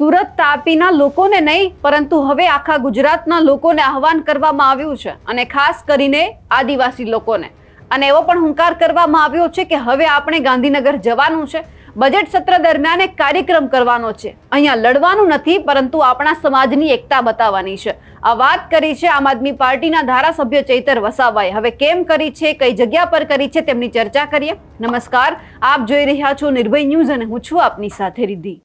સુરત તાપીના લોકોને નહીં, પરંતુ હવે આખા ગુજરાતના લોકોને આહવાન કરવામાં આવ્યું છે અને ખાસ કરીને આદિવાસી લોકોને. અને એવો પણ હુંકાર કરવામાં આવ્યો છે કે હવે આપણે ગાંધીનગર જવાનું છે. બજેટ સત્ર દરમિયાન એક કાર્યક્રમ કરવાનો છે. અહીંયા લડવાનું નથી, પરંતુ આપણા સમાજની એકતા બતાવવાની છે. આ વાત કરી છે આમ આદમી પાર્ટીના ધારાસભ્ય ચૈતર વસાવાએ. હવે કેમ કરી છે, કઈ જગ્યા પર કરી છે તેમની ચર્ચા કરીએ. નમસ્કાર, આપ જોઈ રહ્યા છો નિર્ભય ન્યૂઝ અને હું છું આપની સાથે રિદ્ધિ.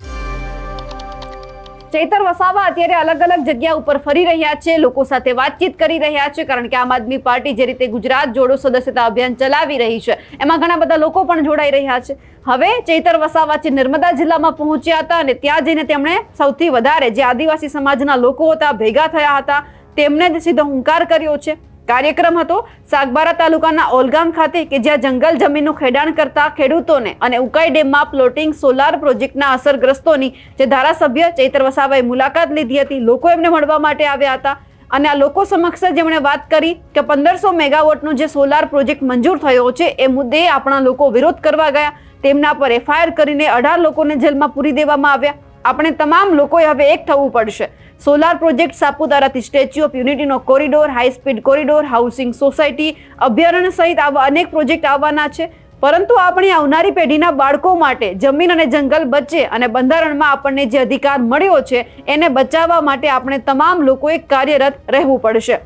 ચૈતર વસાવા અત્યારે અલગ અલગ જગ્યા ઉપર ફરી રહ્યા છે. લોકો સાથે વાતચીત કરી રહ્યા છે, કારણ કે આમ આદમી પાર્ટી જે રીતે ગુજરાત જોડો સદસ્યતા અભિયાન ચલાવી રહી છે, એમાં ઘણા બધા લોકો પણ જોડાઈ રહ્યા છે. હવે ચૈતર વસાવા છે નર્મદા જિલ્લામાં પહોંચ્યા હતા અને ત્યાં જઈને તેમણે સૌથી વધારે જે આદિવાસી સમાજના લોકો હતા, ભેગા થયા હતા. તેમને જ સીધો હુંકાર કર્યો છે. કાર્યક્રમ હતો સાગબારા તાલુકાના ઓલગામ ખાતે કે જ્યાં જંગલ જમીનનું ખેડાણ કરતા ખેડૂતોને અને ઉકાઈ ડેમમાં પ્લોટિંગ સોલાર પ્રોજેક્ટના અસરગ્રસ્તોની જે ધારાસભ્ય ચૈતર વસાવાએ મુલાકાત લીધી હતી, લોકો એમને મળવા માટે આવ્યા હતા. અને આ લોકો સમક્ષ જેમણે વાત કરી કે પંદરસો મેગાવોટનો જે સોલાર પ્રોજેક્ટ મંજૂર થયો છે, એ મુદ્દે આપણા લોકો વિરોધ કરવા ગયા. તેમના પર એફઆઈઆર કરીને અઢાર લોકોને જેલમાં પૂરી દેવામાં આવ્યા. આપણે તમામ લોકોએ હવે એક થવું પડશે. સોલાર પ્રોજેક્ટ સાપુતારાથી statue of યુનિટીનો corridor high speed corridor housing society અભયારણ્ય સહિત આવા અનેક પ્રોજેક્ટ આવવાના છે. પરંતુ આપણી આવનારી પેઢીના બાળકો માટે જમીન અને જંગલ બચે અને બંધારણમાં આપણને જે અધિકાર મળ્યો છે, એને બચાવવા માટે આપણે તમામ લોકોએ કાર્યરત રહેવું પડશે.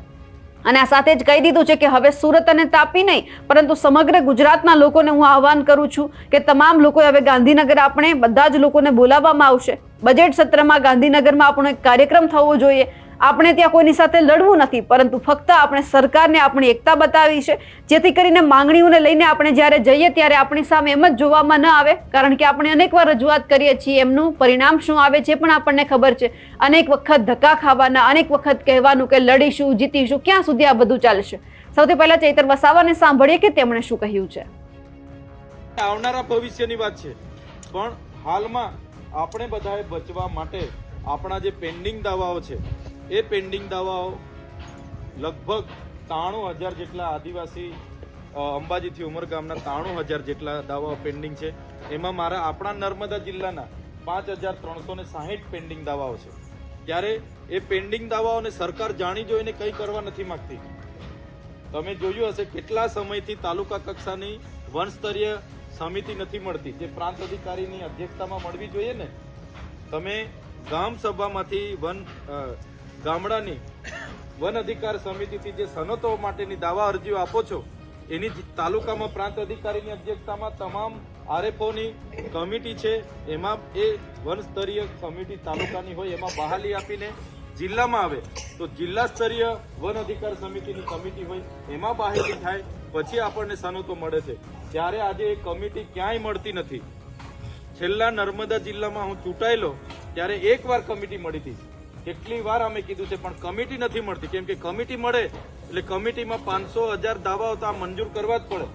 અને આ સાથે જ કહી દીધું છે કે હવે સુરત અને તાપી નહીં, પરંતુ સમગ્ર ગુજરાતના લોકોને હું આહવાન કરું છું કે તમામ લોકોએ હવે ગાંધીનગર આપણે બધા જ લોકોને બોલાવવામાં આવશે. બજેટ સત્રમાં ગાંધીનગરમાં આપણો એક કાર્યક્રમ થવો જોઈએ. આપણે ત્યાં કોઈની સાથે લડવું નથી, પરંતુ ફક્ત આપણે સરકારને આપણી એકતા બતાવી છે. જેથી કરીને માંગણીઓને લઈને આપણે જ્યારે જઈએ ત્યારે આપણી સામે એમ જ જોવામાં ન આવે, કારણ કે આપણે અનેકવાર રજૂઆત કરીએ છીએ એમનું પરિણામ શું આવે છે પણ આપણને ખબર છે. અનેક વખત ધક્કા ખાવાના, અનેક વખત કહેવાનું કે લડીશું, જીતીશું, ક્યાં સુધી આ બધું ચાલશે? સૌથી પહેલા ચૈતર વસાવાને સાંભળીએ કે તેમણે શું કહ્યું છે? આવનારા ભવિષ્યની વાત છે. પણ હાલમાં આપણે બધાએ બચવા માટે આપણા જે પેન્ડિંગ દાવાઓ છે એ પેન્ડિંગ દાવાઓ લગભગ ત્રાણું હજાર જેટલા આદિવાસી અંબાજીથી ઉમરગામના ત્રાણું હજાર જેટલા દાવાઓ પેન્ડિંગ છે. એમાં મારા આપણા નર્મદા જિલ્લાના પાંચ હજાર ત્રણસો ને સાહીઠ પેન્ડિંગ દાવાઓ છે. ત્યારે એ પેન્ડિંગ દાવાઓને સરકાર જાણી જોઈને કંઈ કરવા નથી માંગતી. તમે જોયું હશે કેટલા સમયથી તાલુકા કક્ષાની વનસ્તરીય સમિતિ નથી મળતી. જે પ્રાંત અધિકારીની અધ્યક્ષતામાં મળવી જોઈએ ને? તમે ગામ સભામાંથી વન ગામડાની વન અધિકાર સમિતિથી જે સનતો માટેની દાવા અરજીઓ આપો છો, એની તાલુકામાં પ્રાંત અધિકારીની અધ્યક્ષતામાં તમામ આરએફઓની કમિટી છે. એમાં એ વન સ્તરીય કમિટી તાલુકાની હોય એમાં બહાલી આપીને જિલ્લામાં આવે, તો જિલ્લા સ્તરીય વન અધિકાર સમિતિની કમિટી હોય એમાં બહાલી થાય, પછી આપણને સનતો મળે છે. ત્યારે આજે એ કમિટી ક્યાંય મળતી નથી. છેલ્લા નર્મદા જિલ્લામાં હું ચૂંટાયેલો, ત્યારે એકવાર કમિટી મળી હતી. કેટલી વાર અમે કીધું છે, પણ કમિટી નથી મળતી. કેમ કે કમિટી મળે, એટલે કમિટીમાં પાંચસો હજાર દાવાઓ તો આ મંજૂર કરવા જ પડે.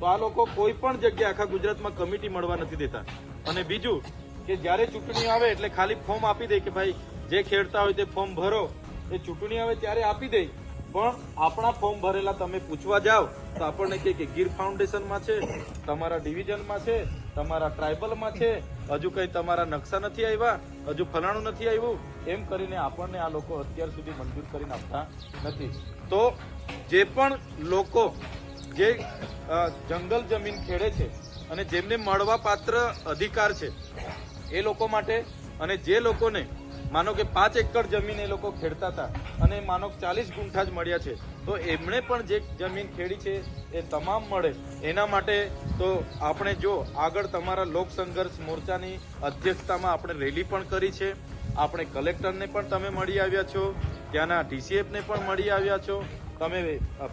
તો આ લોકો કોઈ પણ જગ્યાએ આખા ગુજરાતમાં કમિટી મળવા નથી દેતા. અને બીજું કે જ્યારે ચૂંટણી આવે એટલે ખાલી ફોર્મ આપી દે કે ભાઈ, જે ખેડતા હોય તે ફોર્મ ભરો. એ ચૂંટણી આવે ત્યારે આપી દે. પણ આપણા ફોર્મ ભરેલા તમે પૂછવા જાઓ, તો આપણને કહે કે ગીર ફાઉન્ડેશનમાં છે, તમારા ડિવિઝનમાં છે, તમારા ટ્રાઇબલમાં છે, હજુ કંઈ તમારા નકશા નથી આવ્યા? હજુ ફલાણું નથી આવ્યું, એમ કરીને આપણને આ લોકો અત્યાર સુધી મંજૂર કરીને આપતા નથી. તો જે પણ લોકો જે જંગલ જમીન ખેડે છે અને જેમને મળવા પાત્ર અધિકાર છે, એ લોકો માટે અને જે લોકોને માનો કે પાંચ એકર જમીન એ લોકો ખેડતા હતા અને માનો ચાલીસ ગુંઠા જ મળ્યા છે. તો એમણે પણ જે જમીન ખેડી છે એ તમામ મળે. એના માટે તો આપણે જો આગળ તમારા લોક સંઘર્ષ મોરચાની અધ્યક્ષતામાં આપણે રેલી પણ કરી છે. આપણે કલેક્ટરને પણ તમે મળી આવ્યા છો. ત્યાંના ડીસીએફને પણ મળી આવ્યા છો. તમે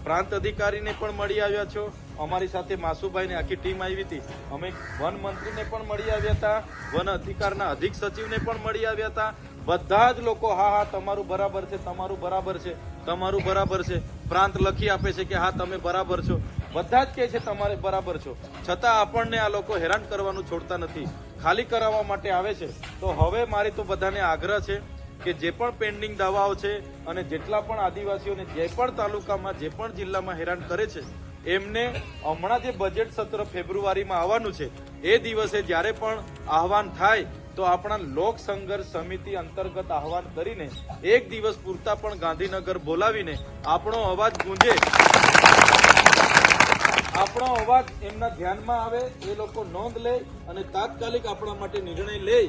પ્રાંત અધિકારીને પણ મળી આવ્યા છો. અમારી સાથે માસુભાઈની આખી ટીમ આવી હતી. અમે વન મંત્રીને પણ મળી આવ્યા હતા. વન અધિકારના અધિક સચિવને પણ મળી આવ્યા હતા. બધા જ લોકો, હા હા, તમારું બરાબર છે, તમારું બરાબર છે, તમારું બરાબર છે. પ્રાંત લખી આપે છે કે, હા, તમે બરાબર છો. બધા જ કહે છે, તમારે બરાબર છો. છતાં આપણને આ લોકો હેરાન કરવાનું છોડતા નથી. ખાલી કરાવવા માટે આવે છે. તો હવે મારી તો બધાને આગ્રહ છે કે જે પણ પેન્ડિંગ દાવાઓ છે અને જેટલા પણ આદિવાસીઓને જે પણ તાલુકામાં, જે પણ જિલ્લામાં હેરાન કરે છે, એમને હમણાં જે બજેટ સત્ર ફેબ્રુઆરીમાં આવવાનું છે, એ દિવસે જ્યારે પણ આહવાન થાય તો આપણા લોક સંઘર્ષ સમિતિ અંતર્ગત આહવાન કરીને એક દિવસ પૂરતા પણ ગાંધીનગર બોલાવીને આપણો અવાજ ગુંજે. આપણો અવાજ એમના ધ્યાનમાં આવે, એ લોકો નોંધ લે અને તાત્કાલિક આપણા માટે નિર્ણય લે.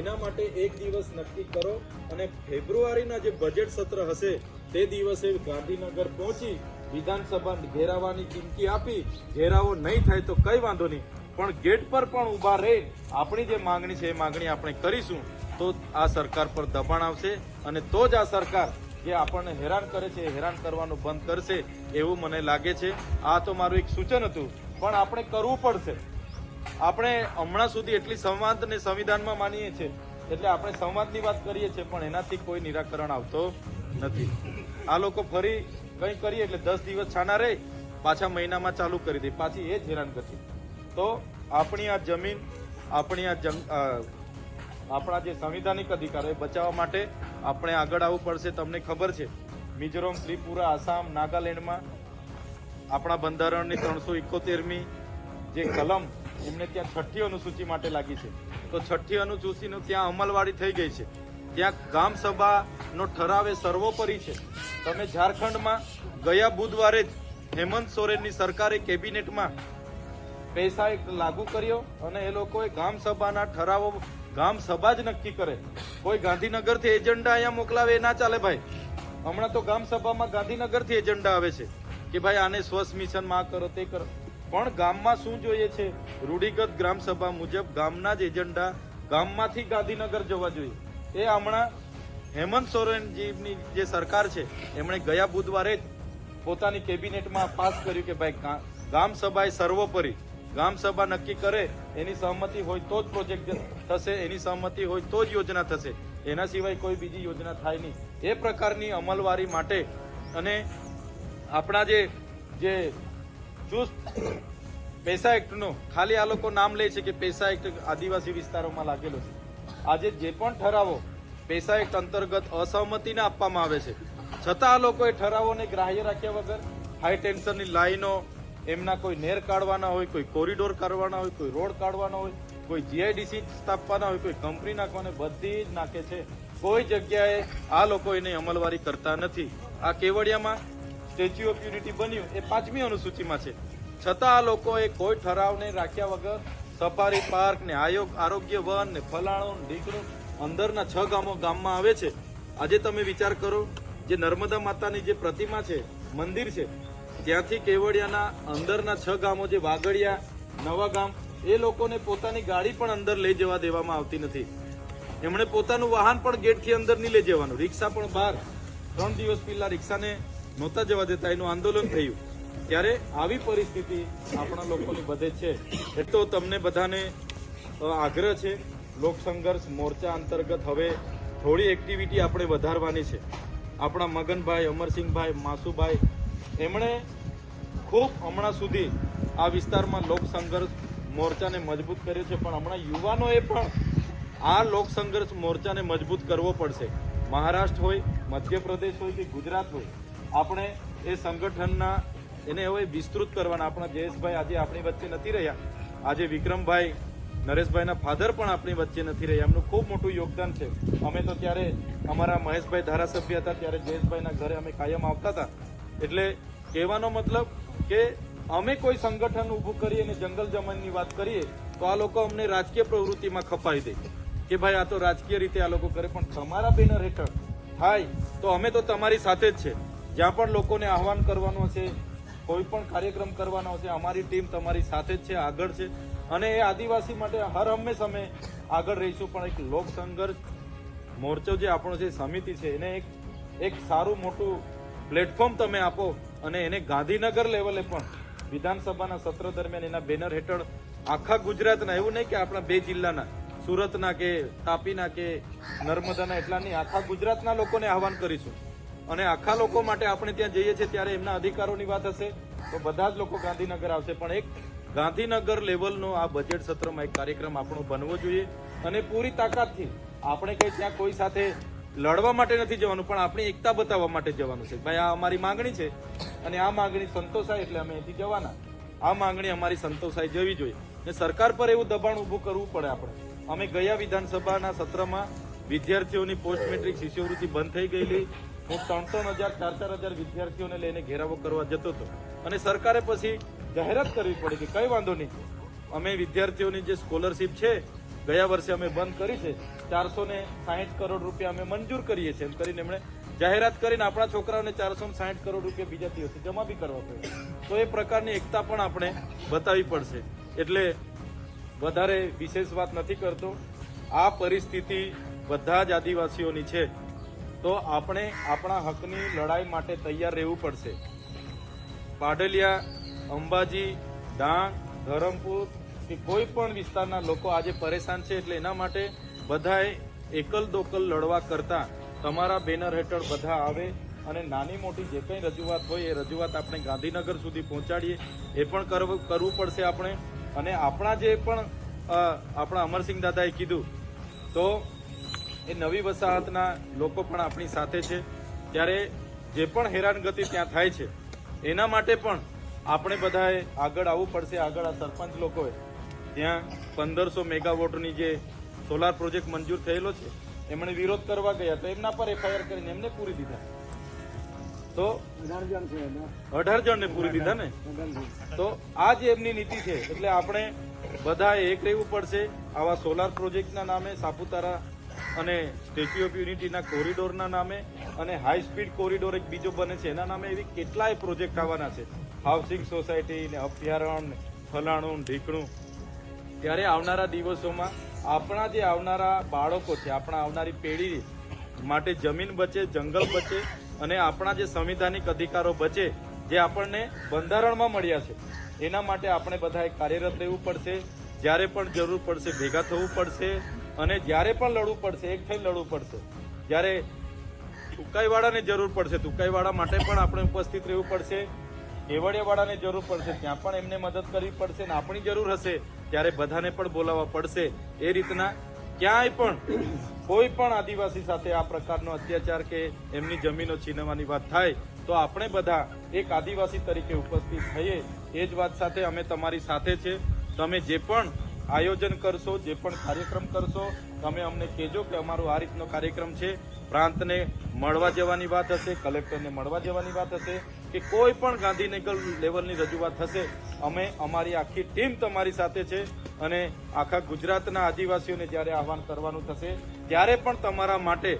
એના માટે એક દિવસ નક્કી કરો અને ફેબ્રુઆરીના જે બજેટ સત્ર હશે, તે દિવસે ગાંધીનગર પહોંચી વિધાનસભા ઘેરાવાની ચીમકી આપી. ઘેરાવો નહીં થાય તો કઈ વાંધો નહીં. પણ ગેટ પર પણ ઊભા રહે, આપણી જે માંગણી છે, એ માંગણી આપણે કરીશું, તો આ સરકાર પર દબાણ આવશે અને તો જ આ સરકાર જે આપણને હેરાન કરે છે હેરાન કરવાનું બંધ કરશે એવું મને લાગે છે. આ તો મારું એક સૂચન હતું, પણ આપણે કરવું પડશે. આપણે હમણાં સુધી એટલી સંવાદ ને સંવિધાનમાં માનીએ છીએ, એટલે આપણે સંવાદની વાત કરીએ છીએ, પણ એનાથી કોઈ નિરાકરણ આવતો નથી. આ લોકો ફરી કંઈ કરીએ એટલે દસ દિવસ છાના રહે, પાછા મહિનામાં ચાલુ કરી દે, પાછી એ જ હેરાન કરશે. તો આપણી આ જમીન, આપણી આ આપણા જે સંવિધાનિક અધિકારો એ બચાવવા માટે આપણે આગળ આવવું પડશે, તમને ખબર છે. મિઝોરમ, ત્રિપુરા, આસામ, નાગાલેન્ડમાં આપણા બંધારણની ત્રણસો ઇકોતેરમી જે કલમ, એમને ત્યાં છઠ્ઠી અનુસૂચિ માટે લાગી છે. તો છઠ્ઠી અનુસૂચિનું ત્યાં અમલવાડી થઈ ગઈ છે. ત્યાં ગામ સભાનો ઠરાવ એ સર્વોપરી છે. તમે ઝારખંડમાં ગયા બુધવારે જ હેમંત સોરેનની સરકારે કેબિનેટમાં પૈસા એક લાગુ કર્યો અને એ લોકોએ ગામ સભાના ઠરાવો, ગામ સભા જ નક્કી કરે. કોઈ ગાંધીનગરથી એજન્ડા અહીંયા મોકલાવે, એ ના ચાલે ભાઈ. હમણાં તો ગામ સભામાં ગાંધીનગરથી એજન્ડા આવે છે કે ભાઈ આને સ્વસ્થ મિશનમાં આ કરો, તે કરો. પણ ગામમાં શું જોઈએ છે? રૂઢિગત ગ્રામ સભા મુજબ ગામના જ એજન્ડા ગામમાંથી ગાંધીનગર જવા જોઈએ. એ હમણાં હેમંત સોરેનજીની જે સરકાર છે, એમણે ગયા બુધવારે જ પોતાની કેબિનેટમાં પાસ કર્યું કે ભાઈ ગામ સભા એ સર્વોપરી ગામ સભા નક્કી કરે, એની સહમતિ હોય તો જ પ્રોજેક્ટ થશે, એની સહમતિ હોય તો જ યોજના થશે. એના સિવાય કોઈ બીજી યોજના થાય નહીં. એ પ્રકારની અમલવારી માટે અને આપણા જે જે ચુસ્ત પૈસા એક્ટનો, ખાલી આ લોકો નામ લે છે કે પૈસા એક્ટ આદિવાસી વિસ્તારોમાં લાગેલો છે. આજે જે પણ ઠરાવો પૈસા એક્ટ અંતર્ગત અસહમતિને આપવામાં આવે છે. છતાં આ લોકોએ ઠરાવોને ગ્રાહ્ય રાખ્યા વગર હાઈ ટેન્શનની લાઈનો એમના કોઈ નેર કાઢવાના હોય, કોઈ કોરિડોર કાઢવાના હોય, કોઈ રોડ કાઢવાના હોય, કોઈ જીઆઈડીસી સ્થાપવાના હોય, કોઈ કંપની નાખવાના બધી જ નાખે છે. કોઈ જગ્યાએ આ લોકો એની અમલવારી કરતા નથી. આ કેવડિયામાં સ્ટેચ્યુ ઓફ યુનિટી બન્યું, એ પાંચમી અનુસૂચિમાં છે. છતાં આ લોકોએ કોઈ ઠરાવને રાખ્યા વગર સફારી પાર્ક ને આયોગ, આરોગ્ય વન ને ફલાણું ઢીકણું અંદરના છ ગામો ગામમાં આવે છે. આજે તમે વિચાર કરો, જે નર્મદા માતાની જે પ્રતિમા છે, મંદિર છે ત્યાંથી કેવડિયાના અંદરના છ ગામો જે વાગડિયા, નવા ગામ, એ લોકોને પોતાની ગાડી પણ અંદર લઈ જવા દેવામાં આવતી નથી. એમણે પોતાનું વાહન પણ ગેટથી અંદર નહીં લઈ જવાનું. રિક્ષા પણ બહાર. ત્રણ દિવસ પહેલા રિક્ષાને નહોતા જવા દેતા. એનું આંદોલન થયું. ત્યારે આવી પરિસ્થિતિ આપણા લોકોની વધે છે. એટલો તમને બધાને આગ્રહ છે. લોક સંઘર્ષ મોરચા અંતર્ગત હવે થોડી એક્ટિવિટી આપણે વધારવાની છે. આપણા મગનભાઈ, અમરસિંહભાઈ, માસુભાઈ એમણે ખૂબ હમણાં સુધી આ વિસ્તારમાં લોક સંઘર્ષ મોરચાને મજબૂત કર્યો છે, પણ હમણાં યુવાનોએ પણ આ લોક સંઘર્ષ મોરચાને મજબૂત કરવો પડશે. મહારાષ્ટ્ર હોય, મધ્યપ્રદેશ હોય કે ગુજરાત હોય, આપણે એ સંગઠનના એને હવે વિસ્તૃત કરવાના. આપણા જયેશભાઈ આજે આપણી વચ્ચે નથી રહ્યા. આજે વિક્રમભાઈ, નરેશભાઈના ફાધર પણ આપણી વચ્ચે નથી રહ્યા. એમનું ખૂબ મોટું યોગદાન છે. અમે તો ત્યારે અમારા મહેશભાઈ ધારાસભ્ય હતા, ત્યારે જયેશભાઈના ઘરે અમે કાયમ આવતા હતા. એટલે કહેવાનો મતલબ કે અમે કોઈ સંગઠન ઊભું કરીએ અને જંગલ જમીનની વાત કરીએ, તો આ લોકો અમને રાજકીય પ્રવૃત્તિમાં ખપાઈ દે. કે ભાઈ આ તો રાજકીય રીતે આ લોકો કરે, પણ તમારા બેનર હેઠળ થાય, તો અમે તો તમારી સાથે જ છે. જ્યાં પણ લોકોને આહવાન કરવાનું હશે કોઈ પણ કાર્યક્રમ કરવાનો હશે અમારી ટીમ તમારી સાથે જ છે, આગળ છે. અને એ આદિવાસી માટે હર હંમેશ અમે આગળ રહીશું. પણ એક લોક સંઘર્ષ મોરચો જે આપણો જે સમિતિ છે, એને એક એક સારું મોટું પ્લેટફોર્મ તમે આપો અને એને ગાંધીનગર લેવલે પણ વિધાનસભાના સત્ર દરમિયાન એના બેનર હેઠળ આખા ગુજરાતના, એવું નહીં કે આપણા બે જિલ્લાના, સુરતના કે તાપીના કે નર્મદાના, એટલા નહીં, આખા ગુજરાતના લોકોને આહવાન કરીશું. અને આખા લોકો માટે આપણે ત્યાં જઈએ છીએ ત્યારે એમના અધિકારોની વાત હશે, તો બધા જ લોકો ગાંધીનગર આવશે. પણ એક ગાંધીનગર લેવલનો આ બજેટ સત્રમાં એક કાર્યક્રમ આપણો બનવો જોઈએ અને પૂરી તાકાતથી આપણે કંઈ ત્યાં કોઈ સાથે લડવા માટે નથી જવાનું, પણ આપણી એકતા બતાવવા માટે જવાનું છે. ભાઈ, આ અમારી માંગણી છે અને આ માંગણી સંતોષાય એટલે અમે અહીંથી જવાના. આ માંગણી અમારી સંતોષાય જવી જોઈએ. ને સરકાર પર એવું દબાણ ઊભું કરવું પડે આપણે. અમે ગયા વિધાનસભાના સત્રમાં વિદ્યાર્થીઓની પોસ્ટ મેટ્રિક શિષ્યવૃત્તિ બંધ થઈ ગયેલી. હું ત્રણ ત્રણ હજાર ચાર ચાર હજાર વિદ્યાર્થીઓને લઈને ઘેરાવો કરવા જતો હતો. અને સરકારે પછી જાહેરાત કરવી પડી કે કઈ વાંધો નહીં. અમે વિદ્યાર્થીઓની જે સ્કોલરશીપ છે ગયા વર્ષે અમે બંધ કરી છે. ચારસો ને સાહીઠ કરોડ રૂપિયા અમે મંજૂર કરીએ છીએ એમ કરીને એમણે જાહેરાત કરીને આપણા છોકરાઓને ચારસો ને સાહીઠ કરોડ રૂપિયા બીજા દિવસે જમા બી કરવા પડે તો એ પ્રકારની એકતા પણ આપણે બતાવી પડશે. એટલે વધારે વિશેષ વાત નથી કરતો. આ પરિસ્થિતિ બધા જ આદિવાસીઓની છે. તો આપણે આપણા હકની લડાઈ માટે તૈયાર રહેવું પડશે. પાડલિયા, અંબાજી, ડાંગ, ધરમપુર કે કોઈ પણ વિસ્તારના લોકો આજે પરેશાન છે એટલે એના માટે બધાએ એકલ દોકલ લડવા કરતા તમારા બેનર હેઠળ બધા આવે અને નાની મોટી જે કંઈ રજૂઆત હોય એ રજૂઆત આપણે ગાંધીનગર સુધી પહોંચાડીએ. એ પણ કરવું પડશે આપણે. અને આપણા જે પણ આપણા અમરસિંહ દાદાએ કીધું, તો એ નવી વસાહતના લોકો પણ આપણી સાથે છે. ત્યારે જે પણ હેરાનગતિ ત્યાં થાય છે, એના માટે પણ આપણે બધાએ આગળ આવવું પડશે. આગળ આ સરપંચ લોકોએ ત્યાં પંદરસો મેગાવોટની જે સોલાર પ્રોજેક્ટ મંજૂર થયેલો છે, એમણે વિરોધ કરવા ગયા તો એમના પર એફઆઈઆર કરીને એમને પૂરી દીધા. તો અઢાર જણને પૂરી દીધા ને? તો આ જ એમની નીતિ છે, એટલે આપણે બધાએ એક રહેવું પડશે, આવા સોલાર પ્રોજેક્ટના નામે, સાપુતારા અને સ્ટેચ્યુ ઓફ યુનિટીના કોરિડોરના નામે અને હાઈ સ્પીડ કોરિડોર એક બીજો બને છે, એના નામે એવી કેટલાય પ્રોજેક્ટ આવવાના છે. હાઉસિંગ સોસાયટી ને અભયારણ્ય ફલાણું ઢીકણું. ત્યારે આવનારા દિવસોમાં આપણા જે આવનારા બાળકો છે, આપણા આવનારી પેઢી માટે જમીન બચે, જંગલ બચે અને આપણા જે સંવિધાનિક અધિકારો બચે, જે આપણને બંધારણમાં મળ્યા છે, એના માટે આપણે બધાએ કાર્યરત રહેવું પડશે, જ્યારે પણ જરૂર પડશે ભેગા થવું પડશે અને જ્યારે પણ લડવું પડશે, એક થઈને લડવું પડશે. જ્યારે ટુકાઈવાળાને જરૂર પડશે, ટુકાઈવાળા માટે પણ આપણે ઉપસ્થિત રહેવું પડશે કેવડિયાવાળાને જરૂર પડશે, ત્યાં પણ એમને મદદ કરવી પડશે ને આપણી જરૂર હશે. ત્યારે બધાને પણ બોલાવવા પડશે. એ રીતના ક્યાંય પણ, કોઈ પણ આદિવાસી સાથે આ પ્રકારનો અત્યાચાર કે એમની જમીનો છીનવવાની વાત થાય, તો આપણે બધા એક આદિવાસી તરીકે ઉપસ્થિત થઈએ. એ જ વાત સાથે અમે તમારી સાથે છે. તમે જે પણ આયોજન કરશો, જે પણ કાર્યક્રમ કરશો, તમે અમને કહેજો કે અમારો આ રીતનો કાર્યક્રમ છે. પ્રાંતને મળવા જવાની વાત હશે, કલેક્ટરને મળવા જવાની વાત હશે. કે કોઈ પણ ગાંધીનગર લેવલની રજૂઆત થશે, અમે, અમારી આખી ટીમ તમારી સાથે છે અને આખા ગુજરાતના આદિવાસીઓને જ્યારે આહવાન કરવાનું થશે, ત્યારે પણ તમારા માટે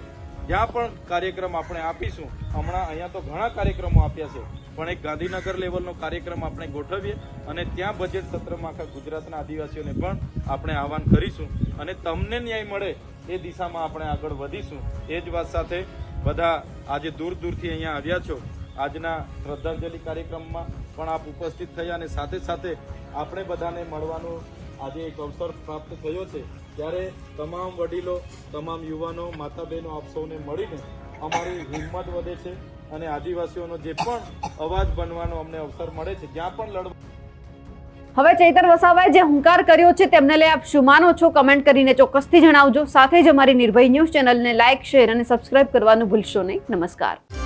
જ્યાં પણ કાર્યક્રમ આપણે આપીશું, હમણાં અહીંયા તો ઘણા કાર્યક્રમો આપ્યા છે, પણ એક ગાંધીનગર લેવલનો કાર્યક્રમ આપણે ગોઠવીએ અને ત્યાં બજેટ સત્રમાં આખા ગુજરાતના આદિવાસીઓને પણ આપણે આહવાન કરીશું અને તમને ન્યાય મળે એ દિશામાં આપણે આગળ વધીશું. એ જ વાત સાથે બધા આજે દૂર દૂરથી અહીંયા આવ્યા છો. આજના શ્રદ્ધાંજલિ કાર્યક્રમમાં પણ આપ ઉપસ્થિત થયા અને સાથે સાથે આપણે બધાને મળવાનો આજે એક અવસર પ્રાપ્ત થયો છે. ત્યારે તમામ વડીલો, તમામ યુવાનો માતા બહેનો આપ સૌને મળીને અમારી હિંમત વધે છે અને આદિવાસીઓનો જે પણ અવાજ બનવાનો અમને અવસર મળે છે, જ્યાં પણ લડવા હવે ચૈતર વસાવાએ જે હુંકાર કર્યો છે તેમને લઈ આપ શું માનો છો? કમેન્ટ કરીને ચોક્કસથી જણાવજો. સાથે જ અમારી નિર્ભય ન્યૂઝ ચેનલને લાઇક શેર અને સબસ્ક્રાઇબ કરવાનું ભૂલશો નહીં. નમસ્કાર.